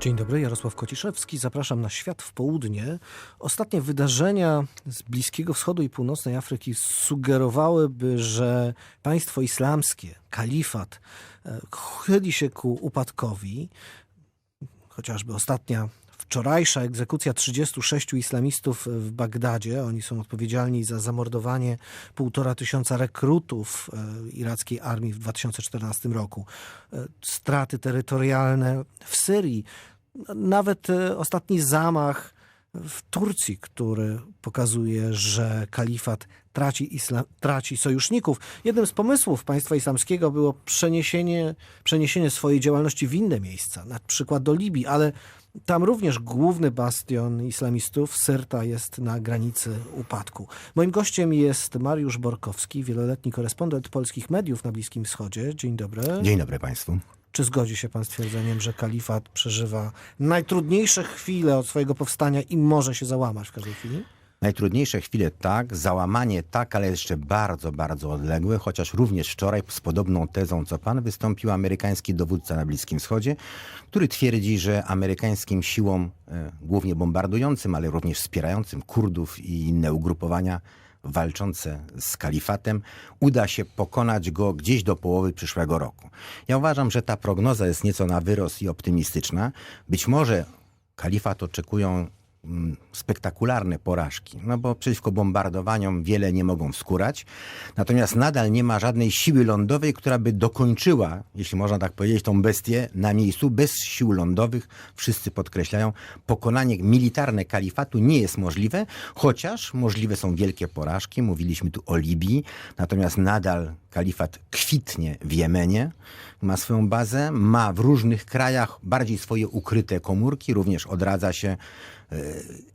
Dzień dobry, Jarosław Kociszewski. Zapraszam na Świat w Południe. Ostatnie wydarzenia z Bliskiego Wschodu i Północnej Afryki sugerowałyby, że państwo islamskie, kalifat, e, chyli się ku upadkowi. Chociażby ostatnia wczorajsza egzekucja 36 islamistów w Bagdadzie. Oni są odpowiedzialni za zamordowanie półtora tysiąca rekrutów e, irackiej armii w 2014 roku. E, Straty terytorialne w Syrii. Nawet e, ostatni zamach w Turcji, który pokazuje, że kalifat traci, islam, traci sojuszników. Jednym z pomysłów państwa islamskiego było przeniesienie, przeniesienie swojej działalności w inne miejsca, na przykład do Libii, ale tam również główny bastion islamistów, Syrta, jest na granicy upadku. Moim gościem jest Mariusz Borkowski, wieloletni korespondent polskich mediów na Bliskim Wschodzie. Dzień dobry. Dzień dobry Państwu. Czy zgodzi się pan z twierdzeniem, że kalifat przeżywa najtrudniejsze chwile od swojego powstania i może się załamać w każdej chwili? Najtrudniejsze chwile tak, załamanie tak, ale jeszcze bardzo, bardzo odległe, chociaż również wczoraj z podobną tezą co pan wystąpił amerykański dowódca na Bliskim Wschodzie, który twierdzi, że amerykańskim siłom, e, głównie bombardującym, ale również wspierającym Kurdów i inne ugrupowania walczące z kalifatem, uda się pokonać go gdzieś do połowy przyszłego roku. Ja uważam, że ta prognoza jest nieco na wyrost i optymistyczna. Być może kalifat oczekują spektakularne porażki, no bo przeciwko bombardowaniom wiele nie mogą wskurać. Natomiast nadal nie ma żadnej siły lądowej, która by dokończyła, jeśli można tak powiedzieć, tą bestię na miejscu. Bez sił lądowych, wszyscy podkreślają, pokonanie militarne kalifatu nie jest możliwe, chociaż możliwe są wielkie porażki. Mówiliśmy tu o Libii, natomiast nadal kalifat kwitnie w Jemenie, ma swoją bazę, ma w różnych krajach bardziej swoje ukryte komórki, również odradza się e,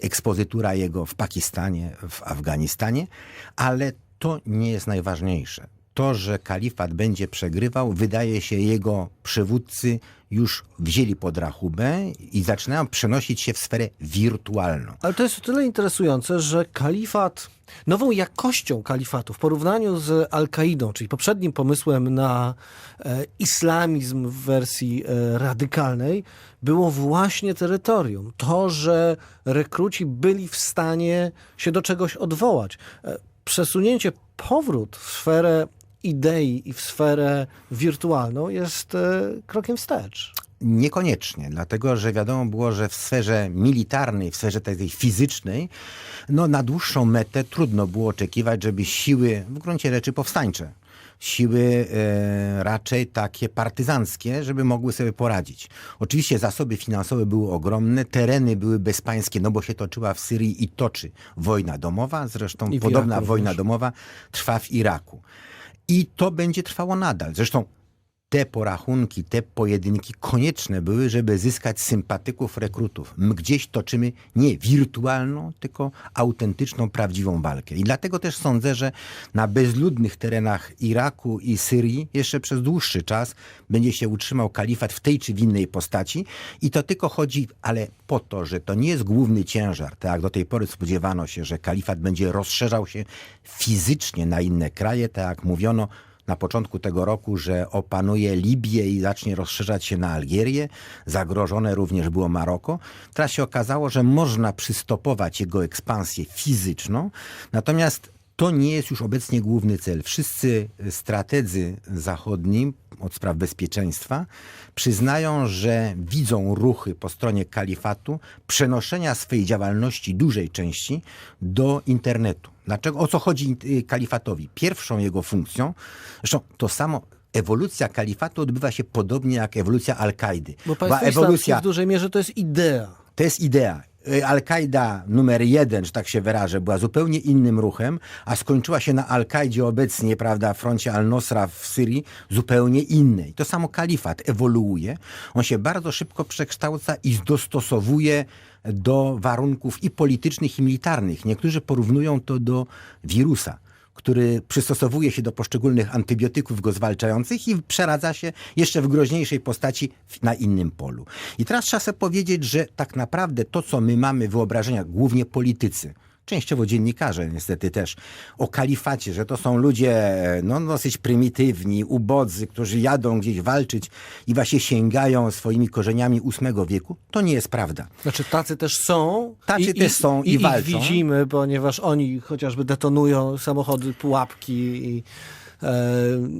ekspozytura jego w Pakistanie, w Afganistanie, ale to nie jest najważniejsze. To, że kalifat będzie przegrywał, wydaje się jego przywódcy już wzięli pod rachubę i zaczynają przenosić się w sferę wirtualną. Ale to jest o tyle interesujące, że kalifat, nową jakością kalifatu w porównaniu z Al-Kaidą, czyli poprzednim pomysłem na e, islamizm w wersji e, radykalnej, było właśnie terytorium. To, że rekruci byli w stanie się do czegoś odwołać. E, przesunięcie, powrót w sferę idei i w sferę wirtualną jest e, krokiem wstecz. Niekoniecznie, dlatego że wiadomo było, że w sferze militarnej, w sferze tej fizycznej, no na dłuższą metę trudno było oczekiwać, żeby siły, w gruncie rzeczy powstańcze, siły e, raczej takie partyzanckie, żeby mogły sobie poradzić. Oczywiście zasoby finansowe były ogromne, tereny były bezpańskie, no bo się toczyła w Syrii i toczy wojna domowa, zresztą I podobna wojna domowa trwa w Iraku. I to będzie trwało nadal. Zresztą te porachunki, te pojedynki konieczne były, żeby zyskać sympatyków rekrutów. My gdzieś toczymy nie wirtualną, tylko autentyczną, prawdziwą walkę. I dlatego też sądzę, że na bezludnych terenach Iraku i Syrii jeszcze przez dłuższy czas będzie się utrzymał kalifat w tej czy w innej postaci. I to tylko chodzi, ale po to, że to nie jest główny ciężar, tak jak do tej pory spodziewano się, że kalifat będzie rozszerzał się fizycznie na inne kraje, tak jak mówiono, na początku tego roku, że opanuje Libię i zacznie rozszerzać się na Algierię. Zagrożone również było Maroko. Teraz się okazało, że można przystopować jego ekspansję fizyczną, natomiast to nie jest już obecnie główny cel. Wszyscy strategzy zachodni od spraw bezpieczeństwa przyznają, że widzą ruchy po stronie kalifatu przenoszenia swojej działalności dużej części do internetu. Dlaczego? O co chodzi y, kalifatowi? Pierwszą jego funkcją, zresztą to samo ewolucja kalifatu odbywa się podobnie jak ewolucja Al-Kaidy. Bo państwo islamskie ewolucja w dużej mierze to jest idea. to jest idea. Y, Al-Kaida numer jeden, że tak się wyrażę, była zupełnie innym ruchem, a skończyła się na Al-Kaidzie obecnie, prawda, froncie Al-Nosra w Syrii, zupełnie innej. To samo kalifat ewoluuje. On się bardzo szybko przekształca i dostosowuje do warunków i politycznych, i militarnych. Niektórzy porównują to do wirusa który przystosowuje się do poszczególnych antybiotyków go zwalczających i przeradza się jeszcze w groźniejszej postaci na innym polu. I teraz trzeba sobie powiedzieć, że tak naprawdę to, co my mamy w wyobrażeniach, głównie politycy, częściowo dziennikarze niestety też, o kalifacie, że to są ludzie no, dosyć prymitywni, ubodzy, którzy jadą gdzieś walczyć i właśnie sięgają swoimi korzeniami VIII wieku, to nie jest prawda. Znaczy tacy też są. Tacy też są i ich walczą. widzimy, ponieważ oni chociażby detonują samochody, pułapki i, e,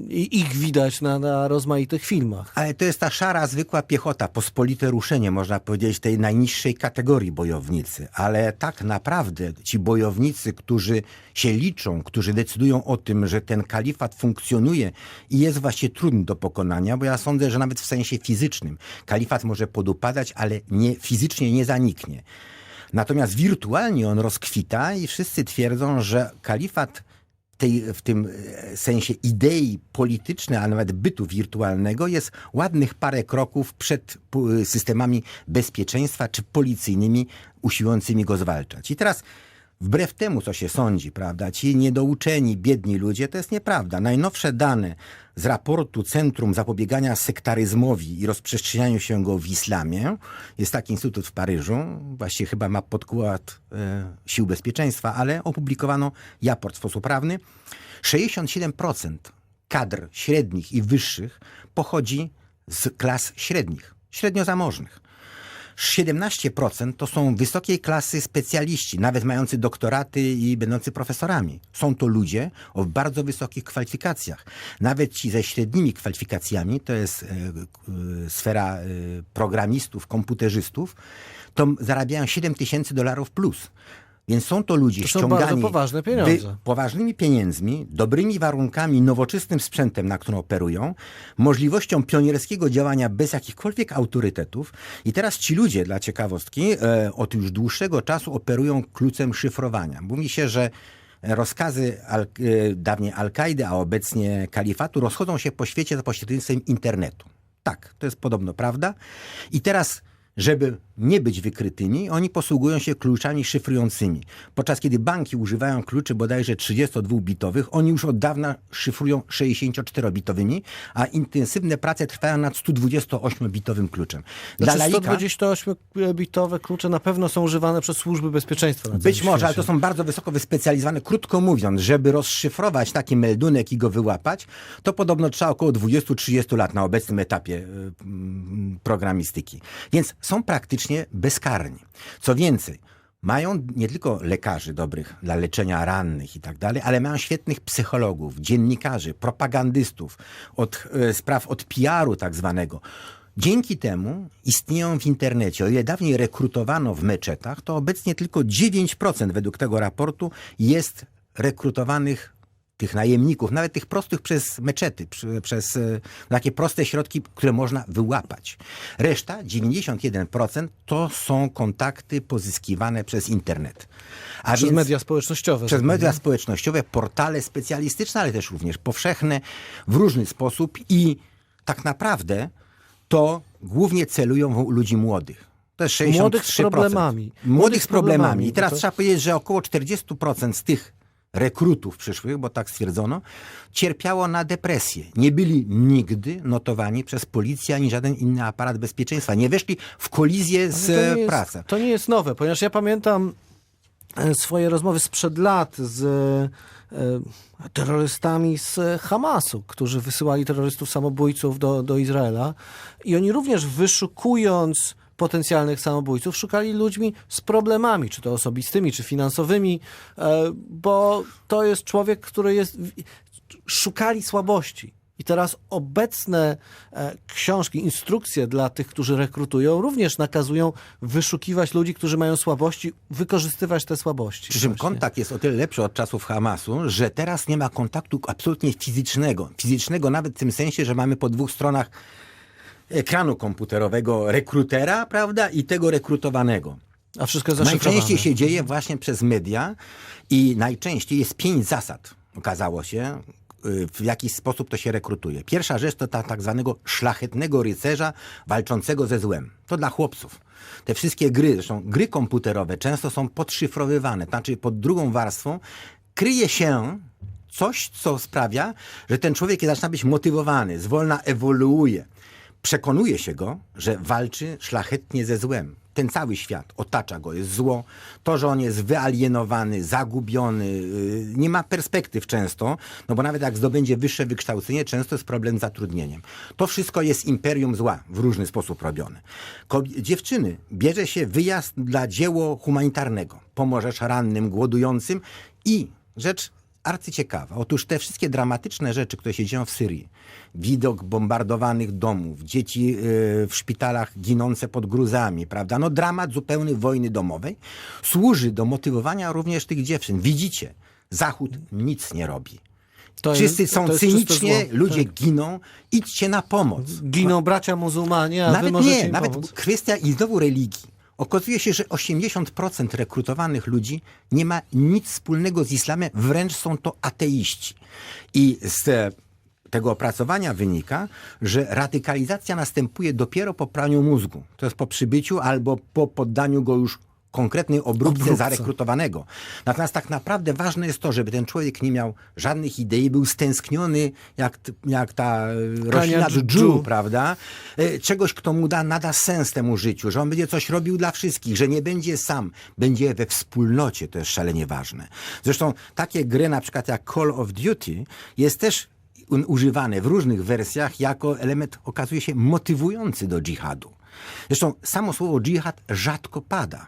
i ich widać na, na rozmaitych filmach. Ale to jest ta szara, zwykła piechota, pospolite ruszenie, można powiedzieć, tej najniższej kategorii bojownicy. Ale tak naprawdę ci bojownicy, którzy się liczą, którzy decydują o tym, że ten kalifat funkcjonuje i jest właśnie trudny do pokonania, bo ja sądzę, że nawet w sensie fizycznym kalifat może podupadać, ale nie, fizycznie nie zaniknie. Natomiast wirtualnie on rozkwita i wszyscy twierdzą, że kalifat tej, w tym e, sensie idei politycznej, a nawet bytu wirtualnego jest ładnych parę kroków przed pu- systemami bezpieczeństwa czy policyjnymi usiłującymi go zwalczać. I teraz wbrew temu, co się sądzi, prawda, ci niedouczeni, biedni ludzie, to jest nieprawda. Najnowsze dane z raportu Centrum Zapobiegania Sektaryzmowi i Rozprzestrzenianiu się go w islamie, jest taki instytut w Paryżu, właściwie chyba ma podkład e, sił bezpieczeństwa, ale opublikowano raport w sposób prawny. 67% kadr średnich i wyższych pochodzi z klas średnich, średnio zamożnych. 17% to są wysokiej klasy specjaliści, nawet mający doktoraty i będący profesorami. Są to ludzie o bardzo wysokich kwalifikacjach. Nawet ci ze średnimi kwalifikacjami, to jest e, e, sfera e, programistów, komputerzystów, to zarabiają 7 tysięcy dolarów plus. Więc są to ludzie To są ściągani poważne pieniądze. poważnymi pieniędzmi, dobrymi warunkami, nowoczesnym sprzętem, na którym operują, możliwością pionierskiego działania bez jakichkolwiek autorytetów. I teraz ci ludzie, dla ciekawostki, e, od już dłuższego czasu operują kluczem szyfrowania. Mówi się, że rozkazy al, e, dawniej Al-Kaidy, a obecnie kalifatu rozchodzą się po świecie za pośrednictwem internetu. Tak, to jest podobno prawda. I teraz żeby nie być wykrytymi, oni posługują się kluczami szyfrującymi. Podczas kiedy banki używają kluczy bodajże 32-bitowych, oni już od dawna szyfrują 64-bitowymi, a intensywne prace trwają nad 128-bitowym kluczem. Dla Znaczy laika, 128-bitowe klucze na pewno są używane przez służby bezpieczeństwa. Na być może, ale to są bardzo wysoko wyspecjalizowane. Krótko mówiąc, żeby rozszyfrować taki meldunek i go wyłapać, to podobno trzeba około 20-30 lat na obecnym etapie y, mm, programistyki. Więc są praktycznie bezkarni. Co więcej, mają nie tylko lekarzy dobrych dla leczenia rannych i tak dalej, ale mają świetnych psychologów, dziennikarzy, propagandystów, od e, spraw od PR-u tak zwanego. Dzięki temu istnieją w internecie, o ile dawniej rekrutowano w meczetach, to obecnie tylko 9% według tego raportu jest rekrutowanych tych najemników, nawet tych prostych przez meczety, przez e, takie proste środki, które można wyłapać. Reszta, 91%, to są kontakty pozyskiwane przez internet. A Przez media społecznościowe. przez zapewne. media społecznościowe, portale specjalistyczne, ale też również powszechne, w różny sposób i tak naprawdę to głównie celują w ludzi młodych. To jest 63%. Młodych z problemami. Młodych z problemami. I teraz to- trzeba powiedzieć, że około 40% z tych rekrutów przyszłych, bo tak stwierdzono, cierpiało na depresję. Nie byli nigdy notowani przez policję ani żaden inny aparat bezpieczeństwa. Nie weszli w kolizję z to e, jest, pracą. To nie jest nowe, ponieważ ja pamiętam e, swoje rozmowy sprzed lat z e, terrorystami z Hamasu, którzy wysyłali terrorystów samobójców do, do Izraela i oni również wyszukując potencjalnych samobójców, szukali ludźmi z problemami, czy to osobistymi, czy finansowymi, e, bo to jest człowiek, który jest... Szukali słabości. I teraz obecne e, książki, instrukcje dla tych, którzy rekrutują, również nakazują wyszukiwać ludzi, którzy mają słabości, wykorzystywać te słabości. Przy czym kontakt jest o tyle lepszy od czasów Hamasu, że teraz nie ma kontaktu absolutnie fizycznego. Fizycznego nawet w tym sensie, że mamy po dwóch stronach ekranu komputerowego rekrutera, prawda, i tego rekrutowanego. A wszystko zaszyfrowane. Najczęściej się dzieje właśnie przez media i najczęściej jest pięć zasad, okazało się, y, w jaki sposób to się rekrutuje. Pierwsza rzecz to ta tak zwanego szlachetnego rycerza walczącego ze złem. To dla chłopców. Te wszystkie gry, zresztą gry komputerowe często są podszyfrowywane, znaczy pod drugą warstwą kryje się coś, co sprawia, że ten człowiek zaczyna być motywowany, zwolna ewoluuje. Przekonuje się go, że walczy szlachetnie ze złem. Ten cały świat otacza go, jest zło. To, że on jest wyalienowany, zagubiony, yy, nie ma perspektyw często, no bo nawet jak zdobędzie wyższe wykształcenie, często jest problem z zatrudnieniem. To wszystko jest imperium zła, w różny sposób robione. Dziewczyny, bierze się wyjazd dla dzieło humanitarnego. Pomożesz rannym, głodującym i rzecz arcyciekawa. Otóż te wszystkie dramatyczne rzeczy, które się dzieją w Syrii, widok bombardowanych domów, dzieci yy, w szpitalach ginące pod gruzami, prawda? No dramat zupełny wojny domowej służy do motywowania również tych dziewczyn. Widzicie, Zachód nic nie robi. To Wszyscy jest- są to cynicznie, ludzie Tak. giną, idźcie na pomoc. Giną bracia muzułmanie, a wy Nawet możecie nie, nawet pomóc. kwestia i znowu religii. Okazuje się, że 80% rekrutowanych ludzi nie ma nic wspólnego z islamem, wręcz są to ateiści. I z tego opracowania wynika, że radykalizacja następuje dopiero po praniu mózgu. To jest po przybyciu albo po poddaniu go już konkretnej obróbce Obróbce. zarekrutowanego. Natomiast tak naprawdę ważne jest to, żeby ten człowiek nie miał żadnych idei, był stęskniony jak, jak ta e, roślina dżdżu. prawda? E, Czegoś, kto mu da, nada sens temu życiu, że on będzie coś robił dla wszystkich, że nie będzie sam, będzie we wspólnocie, to jest szalenie ważne. Zresztą takie gry na przykład jak Call of Duty jest też używane w różnych wersjach jako element, okazuje się, motywujący do dżihadu. Zresztą samo słowo dżihad rzadko pada.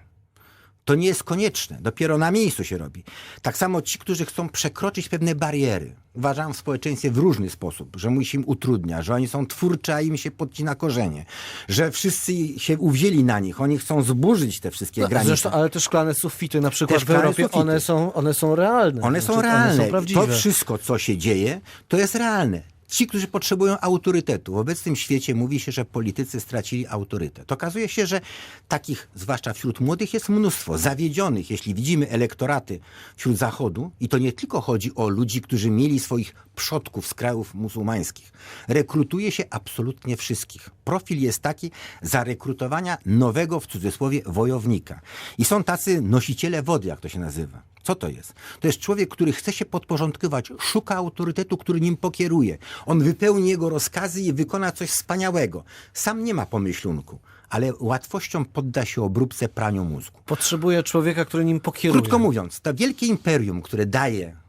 To nie jest konieczne, dopiero na miejscu się robi. Tak samo ci, którzy chcą przekroczyć pewne bariery, uważam w społeczeństwie w różny sposób, że mu się im utrudnia, że oni są twórczy, a im się podcina korzenie, że wszyscy się uwzięli na nich, oni chcą zburzyć te wszystkie granice. No, Zresztą, ale te szklane sufity na przykład w Europie, sufity. one są, one są realne. One są Znaczy, realne. One są prawdziwe. to wszystko, co się dzieje, to jest realne. Ci, którzy potrzebują autorytetu. W obecnym świecie mówi się, że politycy stracili autorytet. Okazuje się, że takich, zwłaszcza wśród młodych, jest mnóstwo. Zawiedzionych, jeśli widzimy elektoraty wśród Zachodu, i to nie tylko chodzi o ludzi, którzy mieli swoich przodków z krajów muzułmańskich. Rekrutuje się absolutnie wszystkich. Profil jest taki zarekrutowania nowego, w cudzysłowie, wojownika. I są tacy nosiciele wody, jak to się nazywa. Co to jest? To jest człowiek, który chce się podporządkować, szuka autorytetu, który nim pokieruje. On wypełni jego rozkazy i wykona coś wspaniałego. Sam nie ma pomyślunku, ale łatwością podda się obróbce praniu mózgu. Potrzebuje człowieka, który nim pokieruje. Krótko mówiąc, to wielkie imperium, które daje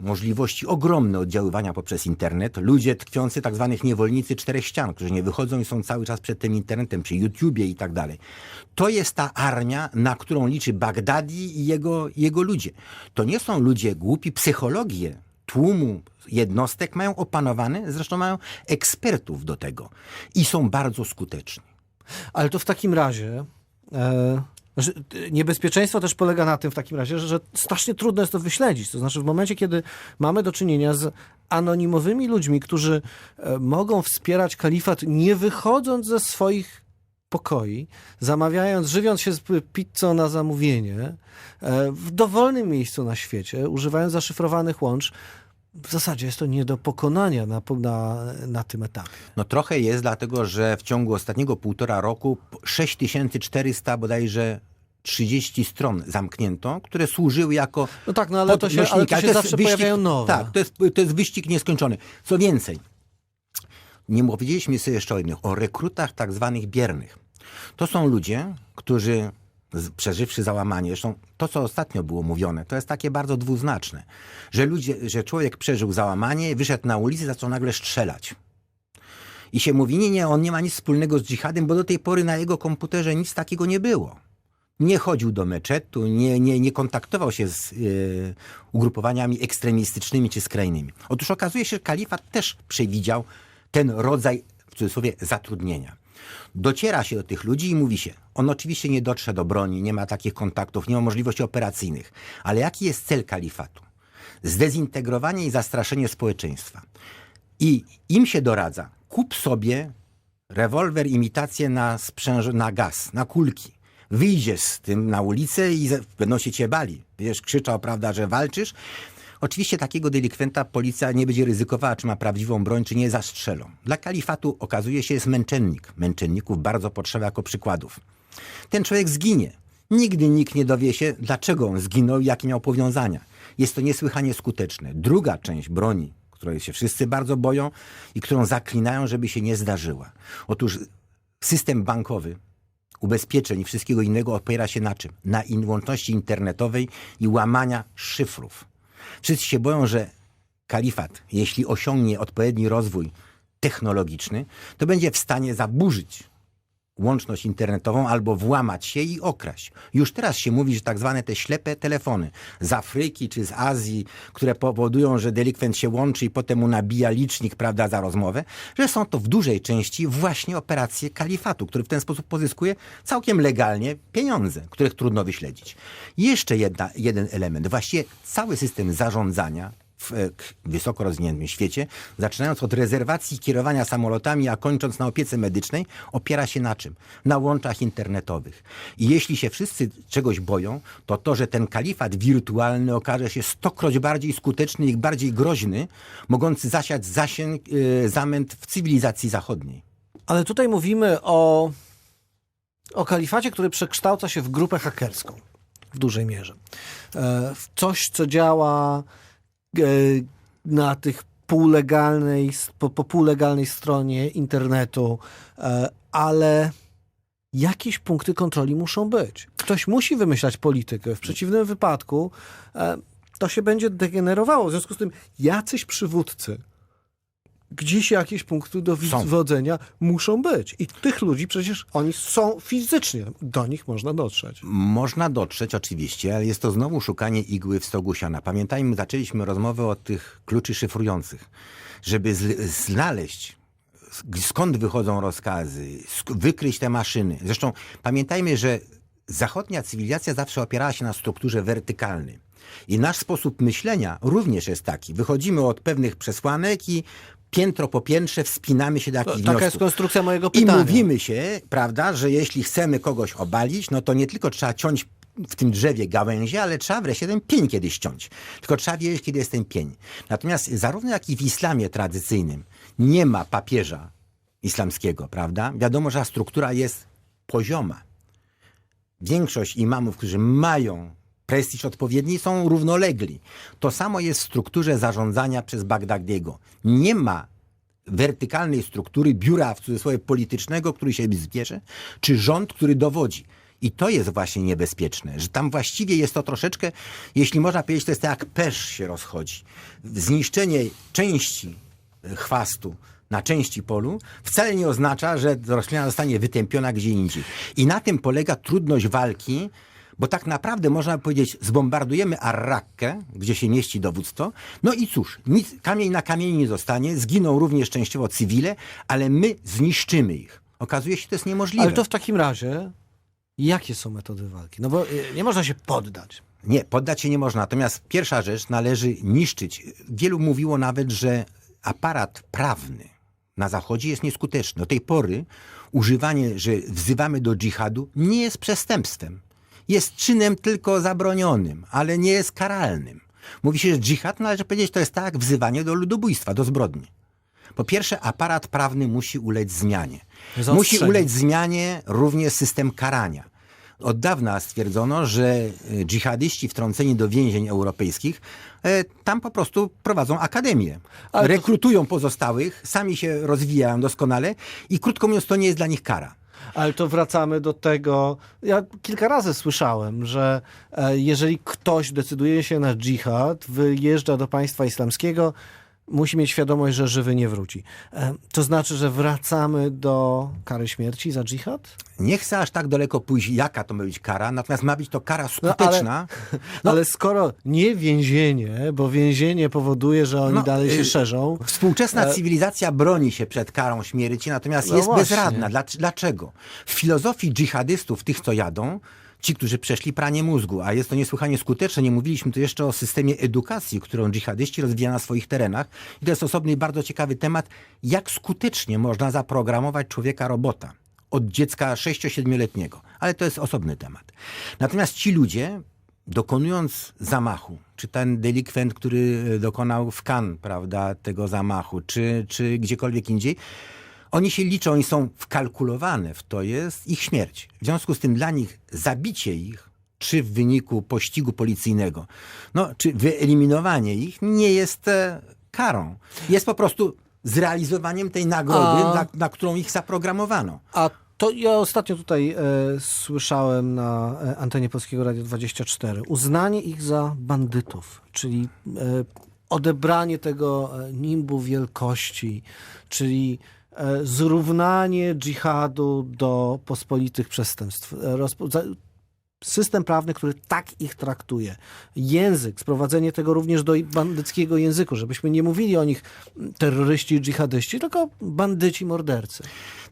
możliwości ogromne oddziaływania poprzez internet, ludzie tkwiący tak zwanych niewolnicy czterech ścian, którzy nie wychodzą i są cały czas przed tym internetem, przy YouTubie i tak dalej. To jest ta armia, na którą liczy Bagdadi i jego, jego ludzie. To nie są ludzie głupi, psychologię tłumu jednostek mają opanowane, zresztą mają ekspertów do tego i są bardzo skuteczni. Ale to w takim razie. E, niebezpieczeństwo też polega na tym w takim razie, że, że strasznie trudno jest to wyśledzić. To znaczy, w momencie, kiedy mamy do czynienia z anonimowymi ludźmi, którzy e, mogą wspierać kalifat, nie wychodząc ze swoich pokoi, zamawiając, żywiąc się z pizzą na zamówienie, e, w dowolnym miejscu na świecie, używając zaszyfrowanych łącz, w zasadzie jest to nie do pokonania na, na, na tym etapie. No trochę jest, dlatego że w ciągu ostatniego półtora roku 6400 bodajże 30 stron zamknięto, które służyły jako No tak, no ale to się, ale to Ale się zawsze wyścig- pojawiają nowe. Tak, to jest, to jest wyścig nieskończony. Co więcej, nie powiedzieliśmy sobie jeszcze o innych, o rekrutach tak zwanych biernych. To są ludzie, którzy przeżywszy załamanie, zresztą to, co ostatnio było mówione, to jest takie bardzo dwuznaczne, że, ludzie, że człowiek przeżył załamanie, wyszedł na ulicę zaczął nagle strzelać. I się mówi, nie, nie, on nie ma nic wspólnego z dżihadem, bo do tej pory na jego komputerze nic takiego nie było. Nie chodził do meczetu, nie, nie, nie kontaktował się z y, ugrupowaniami ekstremistycznymi czy skrajnymi. Otóż okazuje się, że kalifat też przewidział ten rodzaj, w cudzysłowie, zatrudnienia. Dociera się do tych ludzi i mówi się, on oczywiście nie dotrze do broni, nie ma takich kontaktów, nie ma możliwości operacyjnych, ale jaki jest cel kalifatu? Zdezintegrowanie i zastraszenie społeczeństwa. I im się doradza, kup sobie rewolwer, imitację na, sprzęż- na gaz, na kulki. Wyjdziesz z tym na ulicę i będą się cię bali. Wiesz, krzyczał, prawda, że walczysz. Oczywiście takiego delikwenta policja nie będzie ryzykowała, czy ma prawdziwą broń, czy nie zastrzelą. Dla kalifatu okazuje się jest męczennik. Męczenników bardzo potrzeba jako przykładów. Ten człowiek zginie. Nigdy nikt nie dowie się, dlaczego on zginął i jakie miał powiązania. Jest to niesłychanie skuteczne. Druga część broni, której się wszyscy bardzo boją i którą zaklinają, żeby się nie zdarzyła. Otóż system bankowy, ubezpieczeń i wszystkiego innego opiera się na czym? Na łączności internetowej i łamania szyfrów. Wszyscy się boją, że kalifat, jeśli osiągnie odpowiedni rozwój technologiczny, to będzie w stanie zaburzyć łączność internetową albo włamać się i okraść. Już teraz się mówi, że tak zwane te ślepe telefony z Afryki czy z Azji, które powodują, że delikwent się łączy i potem mu nabija licznik, prawda, za rozmowę, że są to w dużej części właśnie operacje kalifatu, który w ten sposób pozyskuje całkiem legalnie pieniądze, których trudno wyśledzić. Jeszcze jedna, jeden element. Właściwie cały system zarządzania w wysoko rozwiniętym świecie, zaczynając od rezerwacji kierowania samolotami, a kończąc na opiece medycznej, opiera się na czym? Na łączach internetowych. I jeśli się wszyscy czegoś boją, to to, że ten kalifat wirtualny okaże się stokroć bardziej skuteczny i bardziej groźny, mogący zasiać zasięg, e, zamęt w cywilizacji zachodniej. Ale tutaj mówimy o, o kalifacie, który przekształca się w grupę hakerską w dużej mierze. E, w coś, co działa na tych półlegalnej, po, po półlegalnej stronie internetu, e, ale jakieś punkty kontroli muszą być. Ktoś musi wymyślać politykę. W przeciwnym wypadku e, to się będzie degenerowało. W związku z tym jacyś przywódcy gdzieś jakieś punkty do Są. dowodzenia muszą być. I tych ludzi przecież oni są fizycznie. Do nich można dotrzeć. Można dotrzeć oczywiście, ale jest to znowu szukanie igły w stogu siana. Pamiętajmy, zaczęliśmy rozmowę od tych kluczy szyfrujących. Żeby znaleźć sk- skąd wychodzą rozkazy, wykryć te maszyny. Zresztą pamiętajmy, że zachodnia cywilizacja zawsze opierała się na strukturze wertykalnej. I nasz sposób myślenia również jest taki. Wychodzimy od pewnych przesłanek i piętro po piętrze wspinamy się do jakichś Taka jest konstrukcja mojego I pytania. mówimy się, prawda, że jeśli chcemy kogoś obalić, no to nie tylko trzeba ciąć w tym drzewie gałęzie, ale trzeba wreszcie ten pień kiedyś ciąć. Tylko trzeba wiedzieć, kiedy jest ten pień. Natomiast zarówno jak i w islamie tradycyjnym nie ma papieża islamskiego, prawda? Wiadomo, że struktura jest pozioma. Większość imamów, którzy mają prestiż odpowiedni, są równolegli. To samo jest w strukturze zarządzania przez Bagdadiego. Nie ma wertykalnej struktury biura w cudzysłowie politycznego, który się zbierze, czy rząd, który dowodzi. I to jest właśnie niebezpieczne, że tam właściwie jest to troszeczkę, jeśli można powiedzieć, to jest tak jak pesz się rozchodzi. Zniszczenie części e, chwastu na części polu wcale nie oznacza, że roślina zostanie wytępiona gdzie indziej. I na tym polega trudność walki, bo tak naprawdę można powiedzieć, zbombardujemy Arrakkę, gdzie się mieści dowództwo, no i cóż, nic, kamień na kamieniu nie zostanie, zginą również częściowo cywile, ale my zniszczymy ich. Okazuje się, że to jest niemożliwe. Ale to w takim razie, jakie są metody walki? No bo y, nie można się poddać. Nie, poddać się nie można. Natomiast pierwsza rzecz, należy niszczyć. Wielu mówiło nawet, że aparat prawny na Zachodzie jest nieskuteczny. Do tej pory używanie, że wzywamy do dżihadu, nie jest przestępstwem. Jest czynem tylko zabronionym, ale nie jest karalnym. Mówi się, że dżihad, należy powiedzieć, to jest tak wzywanie do ludobójstwa, do zbrodni. Po pierwsze, aparat prawny musi ulec zmianie. Musi ulec zmianie również system karania. Od dawna stwierdzono, że e, dżihadyści wtrąceni do więzień europejskich e, tam po prostu prowadzą akademię. Rekrutują pozostałych, sami się rozwijają doskonale i krótko mówiąc, to nie jest dla nich kara. Ale to wracamy do tego. Ja kilka razy słyszałem, że e, jeżeli ktoś decyduje się na dżihad, wyjeżdża do państwa islamskiego, musi mieć świadomość, że żywy nie wróci. E, To znaczy, że wracamy do kary śmierci za dżihad? Nie chcę aż tak daleko pójść, jaka to ma być kara, natomiast ma być to kara No, ale- skuteczna. No, ale skoro nie więzienie, bo więzienie powoduje, że oni No, dalej się y, szerzą. Współczesna E, cywilizacja broni się przed karą śmierci, natomiast No jest właśnie. bezradna. Dlac- Dlaczego? W filozofii dżihadystów, tych co jadą, ci, którzy przeszli pranie mózgu, a jest to niesłychanie skuteczne, nie mówiliśmy tu jeszcze o systemie edukacji, którą dżihadyści rozwijają na swoich terenach. I to jest osobny i bardzo ciekawy temat, jak skutecznie można zaprogramować człowieka robota od dziecka 6-7-letniego. Ale to jest osobny temat. Natomiast ci ludzie dokonując zamachu, czy ten delikwent, który e, dokonał w Cannes, prawda, tego zamachu, czy, czy gdziekolwiek indziej, oni się liczą, oni są wkalkulowane w to jest ich śmierć. W związku z tym dla nich zabicie ich, czy w wyniku pościgu policyjnego, no, czy wyeliminowanie ich nie jest e, karą. Jest po prostu zrealizowaniem tej nagrody, A- na, na którą ich zaprogramowano. A to ja ostatnio tutaj e, słyszałem na e, antenie Polskiego Radia 24 uznanie ich za bandytów, czyli e, odebranie tego e, nimbu wielkości, czyli zrównanie dżihadu do pospolitych przestępstw. System prawny, który tak ich traktuje. Język, sprowadzenie tego również do bandyckiego języku, żebyśmy nie mówili o nich terroryści i dżihadyści, tylko bandyci, mordercy.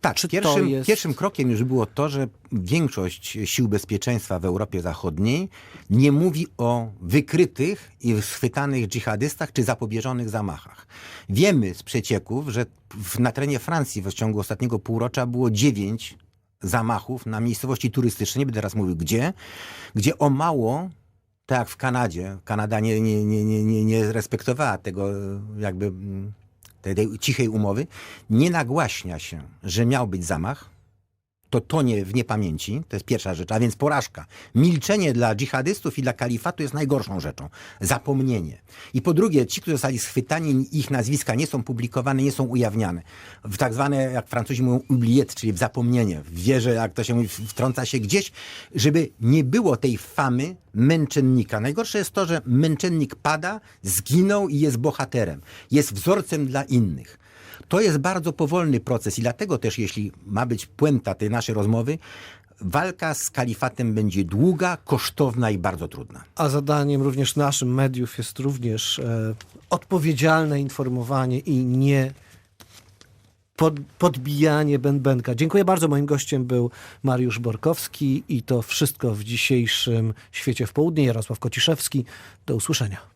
Tak, Czy pierwszym, jest- pierwszym krokiem już było to, że większość sił bezpieczeństwa w Europie Zachodniej nie mówi o wykrytych i schwytanych dżihadystach czy zapobieżonych zamachach. Wiemy z przecieków, że w, na terenie Francji w ciągu ostatniego półrocza było dziewięć zamachów na miejscowości turystycznej, nie będę teraz mówił gdzie, gdzie o mało tak jak w Kanadzie, Kanada nie, nie, nie, nie, nie, nie respektowała tego jakby tej, tej cichej umowy, nie nagłaśnia się, że miał być zamach, to tonie w niepamięci, to jest pierwsza rzecz, a więc porażka. Milczenie dla dżihadystów i dla kalifatu jest najgorszą rzeczą. Zapomnienie. I po drugie, ci, którzy zostali schwytani, ich nazwiska nie są publikowane, nie są ujawniane. W tak zwane, jak Francuzi mówią, oubliette, czyli w zapomnienie, w wierze, jak to się mówi, wtrąca się gdzieś, żeby nie było tej famy męczennika. Najgorsze jest to, że męczennik pada, zginął i jest bohaterem. Jest wzorcem dla innych. To jest bardzo powolny proces i dlatego też, jeśli ma być puenta tej naszej rozmowy, walka z kalifatem będzie długa, kosztowna i bardzo trudna. A zadaniem również naszym mediów jest również e, odpowiedzialne informowanie i nie pod, podbijanie bębenka. Dziękuję bardzo. Moim gościem był Mariusz Borkowski i to wszystko w dzisiejszym Świecie w Południe. Jarosław Kociszewski. Do usłyszenia.